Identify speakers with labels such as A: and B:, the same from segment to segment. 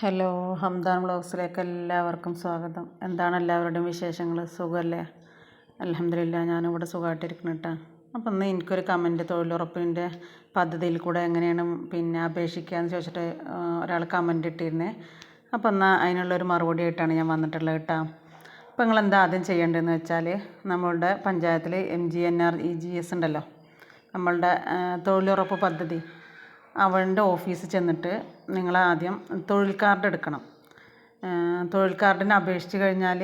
A: Hello Hamdan ബ്ലോഗ്സിലേക്ക് എല്ലാവർക്കും സ്വാഗതം. എന്താണ് എല്ലാവരുടെയും വിശേഷങ്ങൾ സുഖമല്ലേ അലഹമില്ല ഞാനിവിടെ സുഖമായിട്ടിരിക്കണം കേട്ടോ അപ്പം ഇന്ന് എനിക്കൊരു കമന്റ് തൊഴിലുറപ്പിന്റെ പദ്ധതിയിൽ കൂടെ എങ്ങനെയാണ് പിന്നെ അപേക്ഷിക്കാമെന്ന് ചോദിച്ചിട്ട് ഒരാൾ കമന്റ് ഇട്ടിരുന്നേ. അപ്പം എന്നാൽ അതിനുള്ളൊരു മറുപടി ആയിട്ടാണ് ഞാൻ വന്നിട്ടുള്ളത് കേട്ടോ അപ്പോൾ നിങ്ങൾ എന്താ ആദ്യം ചെയ്യേണ്ടതെന്ന് വെച്ചാൽ നമ്മളുടെ പഞ്ചായത്തിൽ M G N R E G S ഉണ്ടല്ലോ. നമ്മളുടെ തൊഴിലുറപ്പ് പദ്ധതി. അവളുടെ ഓഫീസിൽ ചെന്നിട്ട് നിങ്ങൾ ആദ്യം തൊഴിൽ കാർഡ് എടുക്കണം. തൊഴിൽ കാർഡിന് അപേക്ഷിച്ച് കഴിഞ്ഞാൽ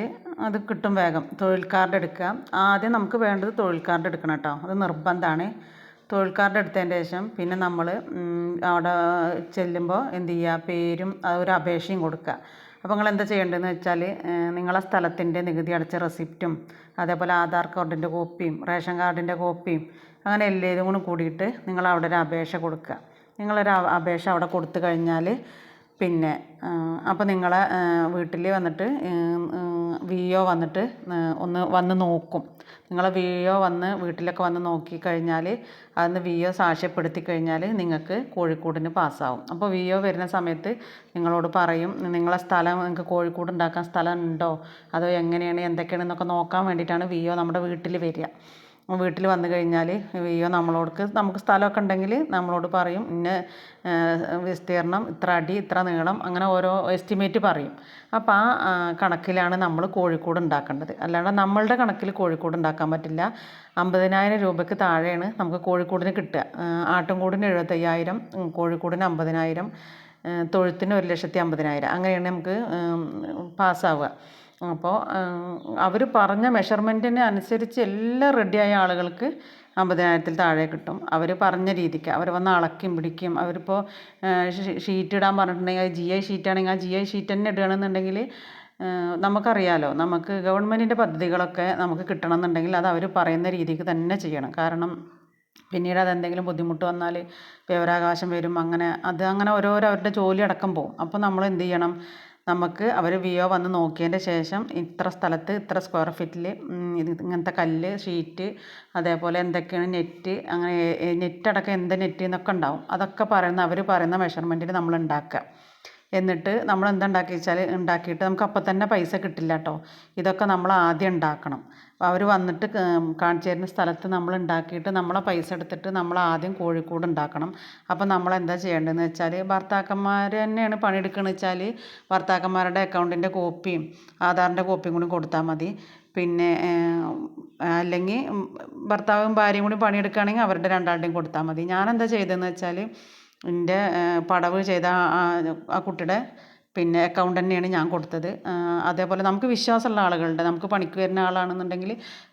A: അത് കിട്ടും വേഗം. തൊഴിൽ കാർഡ് എടുക്കുക. ആദ്യം നമുക്ക് വേണ്ടത് തൊഴിൽ കാർഡ് എടുക്കണം കേട്ടോ അത് നിർബന്ധമാണ് തൊഴിൽ കാർഡ് എടുത്തതിന് ശേഷം പിന്നെ നമ്മൾ അവിടെ ചെല്ലുമ്പോൾ എന്ത് ചെയ്യുക പേരും ഒരു അപേക്ഷയും കൊടുക്കുക. അപ്പോൾ നിങ്ങൾ എന്താ ചെയ്യേണ്ടതെന്ന് വെച്ചാൽ നിങ്ങളെ സ്ഥലത്തിന്റെ നികുതി അടച്ച റെസിപ്റ്റും അതേപോലെ ആധാർ കാർഡിന്റെ കോപ്പിയും റേഷൻ കാർഡിന്റെ കോപ്പിയും അങ്ങനെ എല്ലാതും കൂടി കൂടിയിട്ട് നിങ്ങൾ അവിടെ ഒരു അപേക്ഷ കൊടുക്കുക. നിങ്ങളൊരു അപേക്ഷ അവിടെ കൊടുത്തു കഴിഞ്ഞാൽ പിന്നെ അപ്പോൾ നിങ്ങളെ വീട്ടിൽ വന്നിട്ട് വി ഒ വന്നിട്ട് ഒന്ന് വന്ന് നോക്കും. നിങ്ങളെ വി ഒ വന്ന് വീട്ടിലൊക്കെ വന്ന് നോക്കി കഴിഞ്ഞാൽ അതിന് വി ഒ സാക്ഷ്യപ്പെടുത്തി കഴിഞ്ഞാൽ നിങ്ങൾക്ക് കോഴിക്കോടിന് പാസ്സാവും. അപ്പോൾ വി ഒ വരുന്ന സമയത്ത് നിങ്ങളോട് പറയും നിങ്ങളെ സ്ഥലം നിങ്ങൾക്ക് കോഴിക്കോട് ഉണ്ടാക്കാൻ സ്ഥലം ഉണ്ടോ? അതോ എങ്ങനെയാണ് എന്തൊക്കെയാണെന്നൊക്കെ നോക്കാൻ വേണ്ടിയിട്ടാണ് വി ഒ നമ്മുടെ വീട്ടിൽ വരിക. വീട്ടിൽ വന്നു കഴിഞ്ഞാൽ അയ്യോ നമ്മളോടക്ക് നമുക്ക് സ്ഥലമൊക്കെ ഉണ്ടെങ്കിൽ നമ്മളോട് പറയും. ഇന്ന വിസ്തീർണം ഇത്ര അടി ഇത്ര നീളം അങ്ങനെ ഓരോ എസ്റ്റിമേറ്റ് പറയും. അപ്പോൾ ആ കണക്കിലാണ് നമ്മൾ കോഴിക്കോട് ഉണ്ടാക്കേണ്ടത്. അല്ലാണ്ട് നമ്മളുടെ കണക്കിൽ കോഴിക്കോട് ഉണ്ടാക്കാൻ പറ്റില്ല. അമ്പതിനായിരം രൂപയ്ക്ക് താഴെയാണ് നമുക്ക് കോഴിക്കോടിന് കിട്ടുക. ആട്ടുംകൂടിന് എഴുപത്തയ്യായിരം കോഴിക്കോടിന് അമ്പതിനായിരം തൊഴുത്തിന് ഒരു ലക്ഷത്തി അമ്പതിനായിരം. അങ്ങനെയാണ് നമുക്ക് പാസ്സാവുക. അപ്പോൾ അവർ പറഞ്ഞ മെഷർമെന്റിന് അനുസരിച്ച് എല്ലാം റെഡിയായ ആളുകൾക്ക് അമ്പതിനായിരത്തിൽ താഴെ കിട്ടും. അവർ പറഞ്ഞ രീതിക്ക് അവർ വന്ന് അളക്കും പിടിക്കും. അവരിപ്പോൾ ഷീറ്റ് ഇടാൻ പറഞ്ഞിട്ടുണ്ടെങ്കിൽ ജി ഐ ഷീറ്റ് ആണെങ്കിൽ ആ ജി ഐ ഷീറ്റ് തന്നെ ഇടുകയാണെന്നുണ്ടെങ്കിൽ നമുക്കറിയാലോ നമുക്ക് ഗവൺമെന്റിന്റെ പദ്ധതികളൊക്കെ നമുക്ക് കിട്ടണമെന്നുണ്ടെങ്കിൽ അത് അവർ പറയുന്ന രീതിക്ക് തന്നെ ചെയ്യണം. കാരണം പിന്നീട് അതെന്തെങ്കിലും ബുദ്ധിമുട്ട് വന്നാൽ വിവരാവകാശം വരും അങ്ങനെ അത് അങ്ങനെ ഓരോരോ അവരുടെ ജോലി അടക്കം പോകും അപ്പോൾ നമ്മൾ എന്ത് ചെയ്യണം? നമുക്ക് അവർ വി ഒ വന്ന് നോക്കിയതിന്റെ ശേഷം ഇത്ര സ്ഥലത്ത് ഇത്ര സ്ക്വയർ ഫീറ്റിൽ ഇങ്ങനത്തെ കല്ല് ഷീറ്റ് അതേപോലെ എന്തൊക്കെയാണ് നെറ്റ് അങ്ങനെ നെറ്റ് അടക്കം എന്ത് നെറ്റ് എന്നൊക്കെ ഉണ്ടാവും. അതൊക്കെ പറയുന്ന അവർ പറയുന്ന മെഷർമെന്റിൽ നമ്മൾ ഉണ്ടാക്കുക. എന്നിട്ട് നമ്മൾ എന്താ ഉണ്ടാക്കി വെച്ചാൽ ഉണ്ടാക്കിയിട്ട് നമുക്ക് അപ്പം തന്നെ പൈസ കിട്ടില്ല കേട്ടോ ഇതൊക്കെ നമ്മൾ ആദ്യം ഉണ്ടാക്കണം. അവർ വന്നിട്ട് കാണിച്ചു തരുന്ന സ്ഥലത്ത് നമ്മൾ ഉണ്ടാക്കിയിട്ട് നമ്മളെ പൈസ എടുത്തിട്ട് നമ്മൾ ആദ്യം കോഴിക്കൂട് ഉണ്ടാക്കണം അപ്പോൾ നമ്മൾ എന്താ ചെയ്യേണ്ടതെന്ന് വെച്ചാൽ ഭർത്താക്കന്മാർ തന്നെയാണ് പണിയെടുക്കുന്നത് വെച്ചാൽ ഭർത്താക്കന്മാരുടെ അക്കൗണ്ടിന്റെ കോപ്പിയും ആധാറിന്റെ കോപ്പിയും കൂടി കൊടുത്താൽ മതി. പിന്നെ അല്ലെങ്കിൽ ഭർത്താവും ഭാര്യയും കൂടി പണിയെടുക്കുകയാണെങ്കിൽ അവരുടെ രണ്ടാളുടെയും കൊടുത്താൽ മതി. ഞാൻ എന്താ ചെയ്തതെന്ന് വെച്ചാൽ എന്റെ പടവ് ചെയ്ത ആ കുട്ടിയുടെ പിന്നെ അക്കൗണ്ട് തന്നെയാണ് ഞാൻ കൊടുത്തത്. അതേപോലെ നമുക്ക് വിശ്വാസമുള്ള ആളുകളുണ്ട്. നമുക്ക് പണിക്ക് വരുന്ന ആളാണെന്നുണ്ടെങ്കിൽ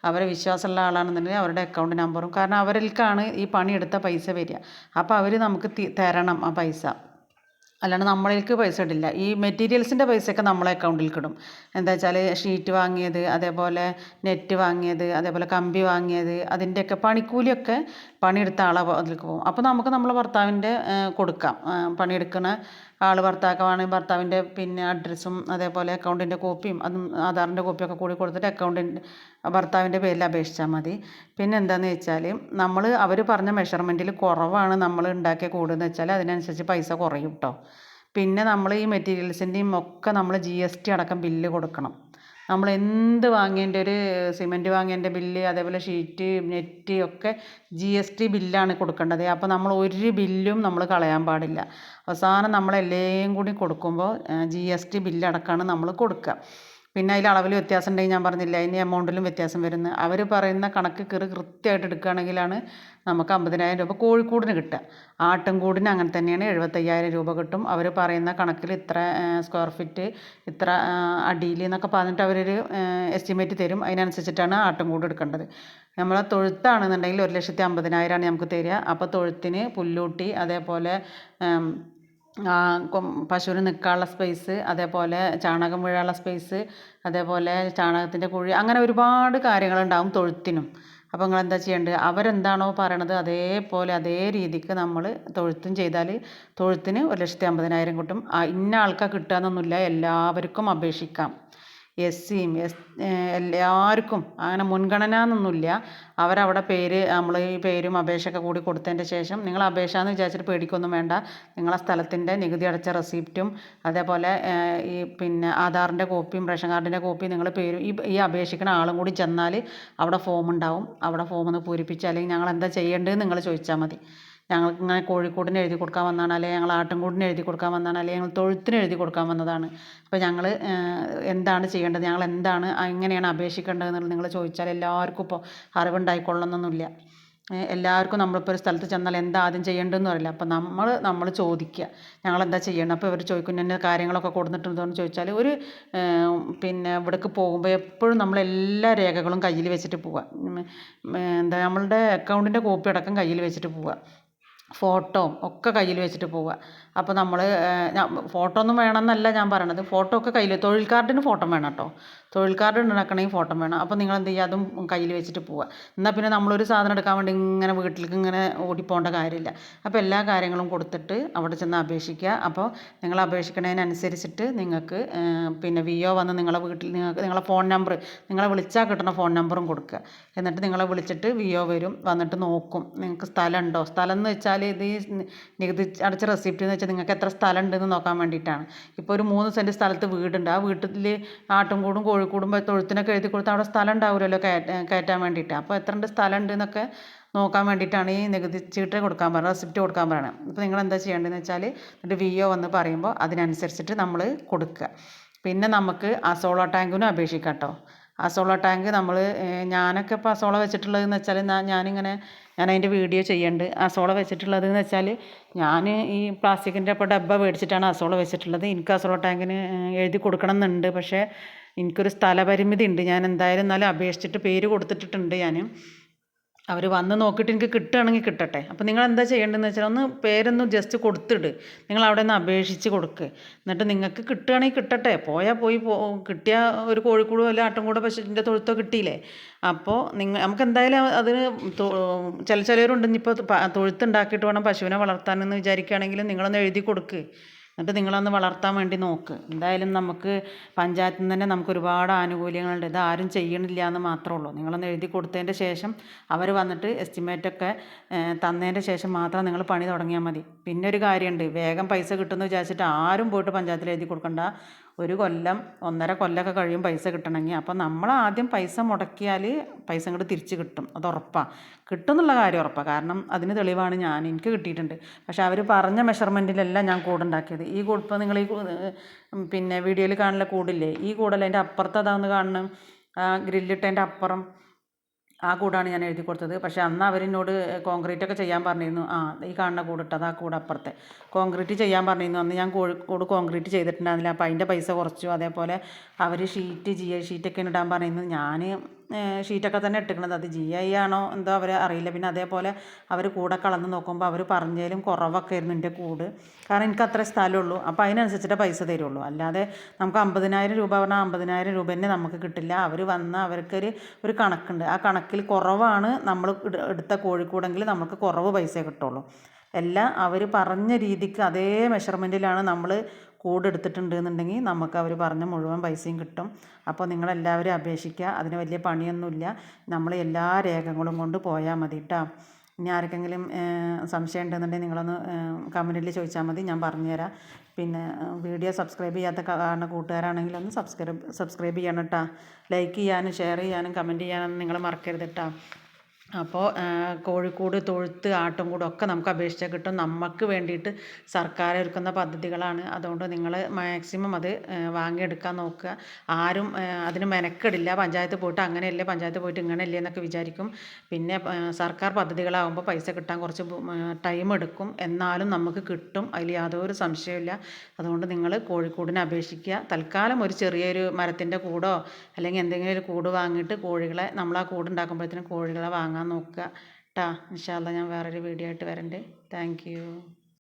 A: അവരെ വിശ്വാസമുള്ള ആളാണെന്നുണ്ടെങ്കിൽ അവരുടെ അക്കൗണ്ട് നമ്പറും കാരണം അവരിൽക്കാണ് ഈ പണിയെടുത്ത പൈസ വരിക. അപ്പോൾ അവർ നമുക്ക് തരണം ആ പൈസ. അല്ലാണ്ട് നമ്മളിലേക്ക് പൈസ ഇടില്ല. ഈ മെറ്റീരിയൽസിന്റെ പൈസയൊക്കെ നമ്മളെ അക്കൗണ്ടിൽ കിടും. എന്താ വെച്ചാൽ ഷീറ്റ് വാങ്ങിയത് അതേപോലെ നെറ്റ് വാങ്ങിയത് അതേപോലെ കമ്പി വാങ്ങിയത് അതിന്റെയൊക്കെ പണിക്കൂലിയൊക്കെ പണിയെടുത്ത ആളെ അതിലേക്ക് പോകും. അപ്പോൾ നമുക്ക് നമ്മളെ ഭർത്താവിന്റെ കൊടുക്കാം. പണിയെടുക്കുന്ന ആൾ ഭർത്താക്കമാണെങ്കിൽ ഭർത്താവിന്റെ പിന്നെ അഡ്രസ്സും അതേപോലെ അക്കൗണ്ടിന്റെ കോപ്പിയും അതും ആധാറിന്റെ കോപ്പിയൊക്കെ കൂടി കൊടുത്തിട്ട് അക്കൗണ്ടിന്റെ ഭർത്താവിന്റെ പേരിൽ അപേക്ഷിച്ചാൽ മതി. പിന്നെ എന്താണെന്ന് വെച്ചാൽ നമ്മൾ അവർ പറഞ്ഞ മെഷർമെന്റിൽ കുറവാണ് നമ്മൾ ഉണ്ടാക്കിയ കൂടുന്നത് വെച്ചാൽ അതിനനുസരിച്ച് പൈസ കുറയും കേട്ടോ പിന്നെ നമ്മൾ ഈ മെറ്റീരിയൽസിന്റെയും ഒക്കെ നമ്മൾ ജി എസ് ടി അടക്കം ബില്ല് കൊടുക്കണം. നമ്മൾ എന്ത് വാങ്ങിയതിന്റെ ഒരു സിമന്റ് വാങ്ങിയതിന്റെ ബില്ല് അതേപോലെ ഷീറ്റ് നെറ്റ് ഒക്കെ ജി എസ് ടി ബില്ലാണ് കൊടുക്കേണ്ടത്. അപ്പോൾ നമ്മൾ ഒരു ബില്ലും നമ്മൾ കളയാൻ പാടില്ല. അവസാനം നമ്മളെല്ലാം കൂടി കൊടുക്കുമ്പോൾ ജി എസ് ടി ബില്ലടക്കമാണ് നമ്മൾ കൊടുക്കുക. പിന്നെ അതിൽ അളവിൽ വ്യത്യാസം ഉണ്ടെങ്കിൽ ഞാൻ പറഞ്ഞില്ല അതിന് എമൗണ്ടിലും വ്യത്യാസം വരുന്നു. അവർ പറയുന്ന കണക്ക് കയറി കൃത്യമായിട്ട് എടുക്കുകയാണെങ്കിലാണ് നമുക്ക് അമ്പതിനായിരം രൂപ കോഴിക്കൂടിന് കിട്ടുക. ആട്ടിൻകൂടിന് അങ്ങനെ തന്നെയാണ് എഴുപത്തയ്യായിരം രൂപ കിട്ടും. അവർ പറയുന്ന കണക്കിൽ ഇത്ര സ്ക്വയർ ഫീറ്റ് ഇത്ര അടിയിൽ എന്നൊക്കെ പറഞ്ഞിട്ട് അവരൊരു എസ്റ്റിമേറ്റ് തരും. അതിനനുസരിച്ചിട്ടാണ് ആട്ടിൻകൂട് എടുക്കേണ്ടത്. നമ്മളെ തൊഴുത്താണെന്നുണ്ടെങ്കിൽ ഒരു ലക്ഷത്തി അമ്പതിനായിരമാണ് നമുക്ക് തരിക. അപ്പോൾ തൊഴുത്തിന് പുല്ലൂട്ടി അതേപോലെ പശുവിന് നിൽക്കാനുള്ള സ്പേസ് അതേപോലെ ചാണകം വീഴാനുള്ള സ്പേസ് അതേപോലെ ചാണകത്തിന്റെ കുഴി അങ്ങനെ ഒരുപാട് കാര്യങ്ങളുണ്ടാകും തൊഴുത്തിനും. അപ്പോൾ നിങ്ങൾ എന്താ ചെയ്യേണ്ടത്? അവരെന്താണോ പറയണത് അതേപോലെ അതേ രീതിക്ക് നമ്മൾ തൊഴുത്തും ചെയ്താൽ തൊഴുത്തിന് ഒരു ലക്ഷത്തി അമ്പതിനായിരം കിട്ടും. ഇന്ന ആൾക്കാർ കിട്ടുക എന്നൊന്നുമില്ല. എല്ലാവർക്കും അപേക്ഷിക്കാം. എസ് സിയും എസ് എല്ലാവർക്കും അങ്ങനെ മുൻഗണന എന്നൊന്നുമില്ല അവരവിടെ പേര് നമ്മൾ ഈ പേരും അപേക്ഷയൊക്കെ കൂടി കൊടുത്തതിന്റെ ശേഷം നിങ്ങൾ അപേക്ഷ എന്ന് വിചാരിച്ചിട്ട് പേടിക്കൊന്നും വേണ്ട. നിങ്ങളെ സ്ഥലത്തിന്റെ നികുതി അടച്ച റെസിപ്റ്റും അതേപോലെ ഈ പിന്നെ ആധാറിന്റെ കോപ്പിയും റേഷൻ കാർഡിന്റെ കോപ്പിയും നിങ്ങൾ പേരും ഈ ഈ അപേക്ഷിക്കുന്ന ആളും കൂടി ചെന്നാൽ അവിടെ ഫോം ഉണ്ടാവും അവിടെ ഫോം ഒന്ന് പൂരിപ്പിച്ച് അല്ലെങ്കിൽ ഞങ്ങൾ എന്താ ചെയ്യേണ്ടതെന്ന് നിങ്ങൾ ചോദിച്ചാൽ മതി. ഞങ്ങൾക്ക് ഇങ്ങനെ കോഴിക്കൂടിന് എഴുതി കൊടുക്കാൻ വന്നതാണ് അല്ലെങ്കിൽ ഞങ്ങൾ ആട്ടിൻകൂടിന് എഴുതി കൊടുക്കാൻ വന്നതാണ് അല്ലെങ്കിൽ ഞങ്ങൾ തൊഴുത്തിന് എഴുതി കൊടുക്കാൻ വന്നതാണ്. അപ്പോൾ ഞങ്ങൾ എന്താണ് ചെയ്യേണ്ടത്? ഞങ്ങൾ എന്താണ് എങ്ങനെയാണ് അപേക്ഷിക്കേണ്ടത് എന്നുള്ളത് നിങ്ങൾ ചോദിച്ചാൽ എല്ലാവർക്കും ഇപ്പോൾ അറിവുണ്ടായിക്കൊള്ളണമെന്നൊന്നുമില്ല. എല്ലാവർക്കും നമ്മളിപ്പോൾ ഒരു സ്ഥലത്ത് ചെന്നാൽ എന്താ ആദ്യം ചെയ്യേണ്ടതെന്ന് അറിയില്ല. അപ്പോൾ നമ്മൾ നമ്മൾ ചോദിക്കുക. ഞങ്ങൾ എന്താ ചെയ്യേണ്ടത് അപ്പോൾ ഇവർ ചോദിക്കുന്ന എന്നെ കാര്യങ്ങളൊക്കെ കൊടുത്തിട്ടുണ്ടോ എന്ന് ചോദിച്ചാൽ ഒരു പിന്നെ ഇവിടേക്ക് പോകുമ്പോൾ എപ്പോഴും നമ്മൾ എല്ലാ രേഖകളും കയ്യിൽ വെച്ചിട്ട് പോവുക. എന്താ നമ്മളുടെ അക്കൗണ്ടിന്റെ കോപ്പി അടക്കം കയ്യിൽ വെച്ചിട്ട് പോവുക. ഫോട്ടോ ഒക്കെ കയ്യിൽ വെച്ചിട്ട് പോവുക. അപ്പോൾ നമ്മൾ ഫോട്ടോ ഒന്നും വേണമെന്നല്ല ഞാൻ പറയണത്. ഫോട്ടോ ഒക്കെ കയ്യിൽ തൊഴിൽ കാർഡിന് ഫോട്ടോ വേണം കേട്ടോ തൊഴിൽ കാർഡ് ഉണ്ടാക്കണമെങ്കിൽ ഫോട്ടോ വേണം. അപ്പോൾ നിങ്ങൾ എന്ത് ചെയ്യുക? അതും കയ്യിൽ വെച്ചിട്ട് പോവുക. എന്നാൽ പിന്നെ നമ്മളൊരു സാധനം എടുക്കാൻ വേണ്ടി ഇങ്ങനെ വീട്ടിലേക്ക് ഇങ്ങനെ ഓടിപ്പോകേണ്ട കാര്യമില്ല. അപ്പോൾ എല്ലാ കാര്യങ്ങളും കൊടുത്തിട്ട് അവിടെ ചെന്ന് അപേക്ഷിക്കുക. അപ്പോൾ നിങ്ങൾ അപേക്ഷിക്കണതിനനുസരിച്ചിട്ട് നിങ്ങൾക്ക് പിന്നെ വി ഒ വന്ന് നിങ്ങളെ വീട്ടിൽ നിങ്ങൾക്ക് നിങ്ങളെ ഫോൺ നമ്പർ നിങ്ങളെ വിളിച്ചാൽ കിട്ടുന്ന ഫോൺ നമ്പറും കൊടുക്കുക. എന്നിട്ട് നിങ്ങളെ വിളിച്ചിട്ട് വി ഒ വരും വന്നിട്ട് നോക്കും. നിങ്ങൾക്ക് സ്ഥലം ഉണ്ടോ? സ്ഥലം എന്ന് വെച്ചാൽ ഇത് നികുതി അടച്ച റെസിപ്റ്റ് എന്ന് വെച്ചാൽ നിങ്ങൾക്ക് എത്ര സ്ഥലം ഉണ്ടെന്ന് നോക്കാൻ വേണ്ടിയിട്ടാണ്. ഇപ്പോൾ ഒരു മൂന്ന് സെന്റ് സ്ഥലത്ത് വീടുണ്ട്. ആ വീട്ടിൽ ആട്ടുംകൂടും കോഴിക്കൂടും തൊഴുത്തിനൊക്കെ എഴുതി കൊടുത്താൽ അവിടെ സ്ഥലം ഉണ്ടാവില്ലല്ലോ കയറ്റാൻ വേണ്ടിയിട്ട്. അപ്പോൾ എത്ര ഉണ്ട് സ്ഥലം ഉണ്ടെന്നൊക്കെ നോക്കാൻ വേണ്ടിയിട്ടാണ് ഈ നികുതി ചീട്ട് കൊടുക്കാൻ പറയുന്നത് റെസിപ്റ്റ് കൊടുക്കാൻ പറയുന്നത്. അപ്പോൾ നിങ്ങൾ എന്താ ചെയ്യേണ്ടതെന്ന് വെച്ചാൽ എന്നിട്ട് വി ഒ വന്ന് പറയുമ്പോൾ അതിനനുസരിച്ചിട്ട് നമ്മൾ കൊടുക്കുക. പിന്നെ നമുക്ക് ആ സോളോ ടാങ്കിനും അപേക്ഷിക്കാം കേട്ടോ. അസോള ടാങ്ക് നമ്മൾ ഞാനൊക്കെ ഇപ്പോൾ അസോള വെച്ചിട്ടുള്ളതെന്ന് വെച്ചാൽ ഞാനിങ്ങനെ ഞാൻ അതിന്റെ വീഡിയോ ചെയ്യുന്നുണ്ട് അസോള വെച്ചിട്ടുള്ളതെന്ന് വെച്ചാൽ ഞാൻ ഈ പ്ലാസ്റ്റിക്കിന്റെ ഇപ്പോൾ ഡബ്ബ മേടിച്ചിട്ടാണ് അസോള വെച്ചിട്ടുള്ളത്. എനിക്ക് അസോള ടാങ്കിന് എഴുതി കൊടുക്കണം എന്നുണ്ട് പക്ഷേ എനിക്കൊരു സ്ഥലപരിമിതി ഉണ്ട് ഞാൻ എന്തായാലും എന്നാലും അപേക്ഷിച്ചിട്ട് പേര് കൊടുത്തിട്ടുണ്ട് ഞാൻ അവർ വന്ന് നോക്കിയിട്ട് എനിക്ക് കിട്ടുകയാണെങ്കിൽ കിട്ടട്ടെ. അപ്പോൾ നിങ്ങൾ എന്താ ചെയ്യേണ്ടതെന്ന് വെച്ചാൽ ഒന്ന് പേരൊന്ന് ജസ്റ്റ് കൊടുത്തിട്. നിങ്ങൾ അവിടെ നിന്ന് അപേക്ഷിച്ച് കൊടുക്ക്. എന്നിട്ട് നിങ്ങൾക്ക് കിട്ടുകയാണെങ്കിൽ കിട്ടട്ടെ. പോയാൽ പോയി പോ കിട്ടിയ ഒരു കോഴിക്കൂടോ അല്ല ആട്ടുംകൂടോ പശുവിന്റെ തൊഴുത്തോ കിട്ടിയില്ലേ? അപ്പോൾ നിങ്ങൾ നമുക്ക് എന്തായാലും അതിന് ചില ചിലവരുണ്ട് ഇനിയിപ്പോൾ തൊഴുത്തുണ്ടാക്കിയിട്ട് വേണം പശുവിനെ വളർത്താനെന്ന് വിചാരിക്കുകയാണെങ്കിൽ നിങ്ങളൊന്ന് എഴുതി കൊടുക്ക്. എന്നിട്ട് നിങ്ങളൊന്ന് വളർത്താൻ വേണ്ടി നോക്ക്. എന്തായാലും നമുക്ക് പഞ്ചായത്തിൽ നിന്ന് തന്നെ നമുക്ക് ഒരുപാട് ആനുകൂല്യങ്ങളുണ്ട്. ഇത് ആരും ചെയ്യണില്ല എന്ന് മാത്രമേ ഉള്ളൂ. നിങ്ങളൊന്ന് എഴുതി കൊടുത്തതിന്റെ ശേഷം അവർ വന്നിട്ട് എസ്റ്റിമേറ്റൊക്കെ തന്നതിന്റെ ശേഷം മാത്രം നിങ്ങൾ പണി തുടങ്ങിയാൽ മതി. പിന്നെ ഒരു കാര്യമുണ്ട്. വേഗം പൈസ കിട്ടുമെന്ന് വിചാരിച്ചിട്ട് ആരും പോയിട്ട് പഞ്ചായത്തിൽ എഴുതി കൊടുക്കണ്ട. ഒരു കൊല്ലം ഒന്നര കൊല്ലമൊക്കെ കഴിയും പൈസ കിട്ടണമെങ്കിൽ. അപ്പോൾ നമ്മൾ ആദ്യം പൈസ മുടക്കിയാൽ പൈസ ഇങ്ങോട്ട് തിരിച്ച് കിട്ടും. അത് ഉറപ്പാണ് കിട്ടും എന്നുള്ള കാര്യം ഉറപ്പാണ് കാരണം അതിന് തെളിവാണ് ഞാൻ എനിക്ക് കിട്ടിയിട്ടുണ്ട്. പക്ഷേ അവർ പറഞ്ഞ മെഷർമെന്റിലല്ല ഞാൻ കൂടുണ്ടാക്കിയത്. ഈ കൂട് ഇപ്പോൾ നിങ്ങൾ ഈ പിന്നെ വീഡിയോയിൽ കാണുന്ന കൂടില്ലേ? ഈ കൂടല്ല അതിന്റെ അപ്പുറത്ത് അതാന്ന് കാണണം. ഗ്രില്ലിട്ടതിന്റെ അപ്പുറം. ആ കൂടാണ് ഞാൻ എഴുതി കൊടുത്തത്. പക്ഷേ അന്ന് അവരെന്നോട് കോൺക്രീറ്റ് ഒക്കെ ചെയ്യാൻ പറഞ്ഞിരുന്നു. ആ ഈ കാണുന്ന കൂടിട്ടത് ആ കൂടപ്പുറത്തെ കോൺക്രീറ്റ് ചെയ്യാൻ പറഞ്ഞിരുന്നു. അന്ന് ഞാൻ കോഴിക്കോട് കോൺക്രീറ്റ് ചെയ്തിട്ടുണ്ടായിരുന്നില്ല. അപ്പോൾ അതിന്റെ പൈസ കുറച്ചു. അതേപോലെ അവർ ഷീറ്റ് ജി ഐ ഷീറ്റൊക്കെ ഇടാൻ പറഞ്ഞിരുന്നു. ഞാൻ ഷീറ്റൊക്കെ തന്നെ ഇട്ടിരിക്കണത് അത് ജി ഐ ആണോ എന്തോ അവർ അറിയില്ല. പിന്നെ അതേപോലെ അവർ കൂടെ കളന്ന് നോക്കുമ്പോൾ അവർ പറഞ്ഞതിലും കുറവൊക്കെ ആയിരുന്നു എന്റെ കൂട്. കാരണം എനിക്ക് അത്ര സ്ഥലമുള്ളൂ. അപ്പോൾ അതിനനുസരിച്ചിട്ടേ പൈസ തരുള്ളൂ. അല്ലാതെ നമുക്ക് അമ്പതിനായിരം രൂപ പറഞ്ഞാൽ അമ്പതിനായിരം രൂപ തന്നെ നമുക്ക് കിട്ടില്ല. അവർ വന്ന അവർക്കൊരു ഒരു കണക്കുണ്ട്. ആ കണക്കിൽ കുറവാണ് നമ്മൾ എടുത്ത കോഴിക്കൂടെങ്കിൽ നമുക്ക് കുറവ് പൈസ കിട്ടുള്ളൂ. എല്ലാം അവർ പറഞ്ഞ രീതിക്ക് അതേ മെഷർമെന്റിലാണ് നമ്മൾ കൂട് എടുത്തിട്ടുണ്ട് എന്നുണ്ടെങ്കിൽ നമുക്ക് അവർ പറഞ്ഞ മുഴുവൻ പൈസയും കിട്ടും. അപ്പോൾ നിങ്ങളെല്ലാവരും അപേക്ഷിക്കുക. അതിന് വലിയ പണിയൊന്നുമില്ല. നമ്മൾ എല്ലാ രേഖകളും കൊണ്ട് പോയാൽ മതി കേട്ടോ ഇനി ആർക്കെങ്കിലും സംശയം ഉണ്ടെന്നുണ്ടെങ്കിൽ നിങ്ങളൊന്ന് കമന്റിൽ ചോദിച്ചാൽ മതി. ഞാൻ പറഞ്ഞുതരാം. പിന്നെ വീഡിയോ സബ്സ്ക്രൈബ് ചെയ്യാത്ത കാരണം കൂട്ടുകാരാണെങ്കിൽ ഒന്ന് സബ്സ്ക്രൈബ് സബ്സ്ക്രൈബ് ചെയ്യണം കേട്ടോ ലൈക്ക് ചെയ്യാനും ഷെയർ ചെയ്യാനും കമന്റ് ചെയ്യാനും നിങ്ങൾ മറക്കരുത് കേട്ടോ അപ്പോൾ കോഴിക്കൂട് തൊഴുത്ത് ആട്ടുംകൂട് ഒക്കെ നമുക്ക് അപേക്ഷിച്ചാൽ കിട്ടും. നമുക്ക് വേണ്ടിയിട്ട് സർക്കാർ ഒരുക്കുന്ന പദ്ധതികളാണ്. അതുകൊണ്ട് നിങ്ങൾ മാക്സിമം അത് വാങ്ങിയെടുക്കാൻ നോക്കുക. ആരും അതിന് മെനക്കെടില്ല. പഞ്ചായത്ത് പോയിട്ട് അങ്ങനെയല്ലേ? പഞ്ചായത്ത് പോയിട്ട് ഇങ്ങനെയല്ലേ എന്നൊക്കെ വിചാരിക്കും. പിന്നെ സർക്കാർ പദ്ധതികളാകുമ്പോൾ പൈസ കിട്ടാൻ കുറച്ച് ടൈം എടുക്കും. എന്നാലും നമുക്ക് കിട്ടും. അതിൽ യാതൊരു സംശയമില്ല അതുകൊണ്ട് നിങ്ങൾ കോഴിക്കൂടിന് അപേക്ഷിക്കുക. തൽക്കാലം ഒരു ചെറിയൊരു മരത്തിന്റെ കൂടോ അല്ലെങ്കിൽ എന്തെങ്കിലും ഒരു കൂട് വാങ്ങിയിട്ട് കോഴികളെ നമ്മൾ ആ കൂട് ഉണ്ടാക്കുമ്പോഴത്തേനും കോഴികളെ വാങ്ങാൻ നോക്കുക. കേട്ടോ ഇൻഷാ അള്ളാ ഞാൻ വേറൊരു വീഡിയോ ആയിട്ട് വരണ്ട്. Thank you.